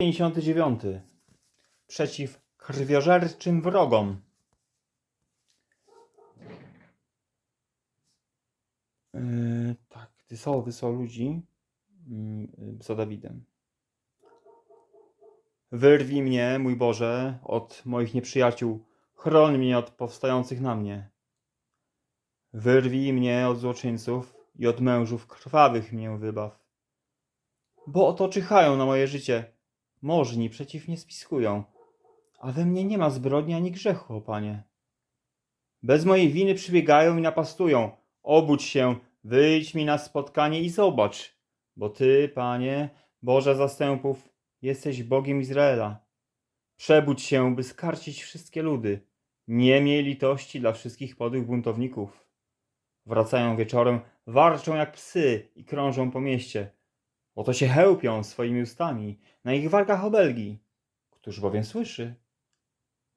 59. Przeciw krwiożerczym wrogom. Yy, tak, są wysłał ludzi yy, za Dawidem. Wyrwij mnie, mój Boże, od moich nieprzyjaciół, chroń mnie od powstających na mnie. Wyrwij mnie od złoczyńców i od mężów krwawych mnie wybaw. Bo oto czyhają na moje życie, możni przeciw mnie spiskują, a we mnie nie ma zbrodni ani grzechu, o Panie. Bez mojej winy przybiegają i napastują. Obudź się, wyjdź mi na spotkanie i zobacz, bo Ty, Panie, Boże zastępów, jesteś Bogiem Izraela. Przebudź się, by skarcić wszystkie ludy. Nie miej litości dla wszystkich podłych buntowników. Wracają wieczorem, warczą jak psy i krążą po mieście. Oto się chełpią swoimi ustami, na ich wargach obelgi. Któż bowiem słyszy?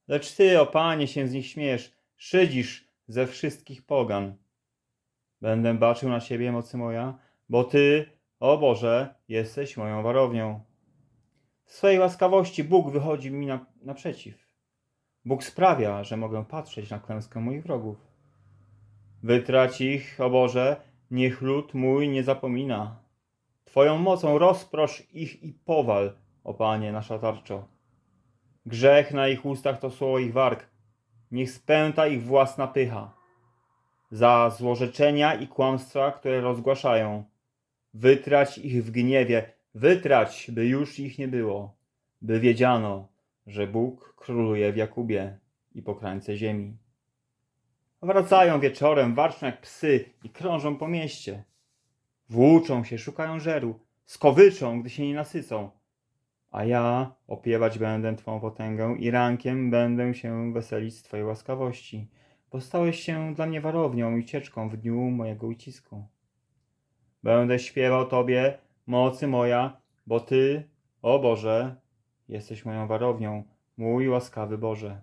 Lecz ty, o panie, się z nich śmiesz, szydzisz ze wszystkich pogan. Będę baczył na ciebie, mocy moja, bo ty, o Boże, jesteś moją warownią. W swej łaskawości Bóg wychodzi mi na, naprzeciw. Bóg sprawia, że mogę patrzeć na klęskę moich wrogów. Wytrać ich, o Boże, niech lud mój nie zapomina. Twoją mocą rozprosz ich i powal, o Panie, nasza tarczo. Grzech na ich ustach to słowo ich warg, niech spęta ich własna pycha. Za złorzeczenia i kłamstwa, które rozgłaszają, wytrać ich w gniewie, wytrać, by już ich nie było, by wiedziano, że Bóg króluje w Jakubie i po krańce ziemi. Wracają wieczorem, warczą jak psy i krążą po mieście. Włóczą się, szukają żeru, skowyczą, gdy się nie nasycą. A ja opiewać będę Twą potęgę i rankiem będę się weselić z Twojej łaskawości, bo stałeś się dla mnie warownią i cieczką w dniu mojego ucisku. Będę śpiewał Tobie, mocy moja, bo Ty, o Boże, jesteś moją warownią, mój łaskawy Boże.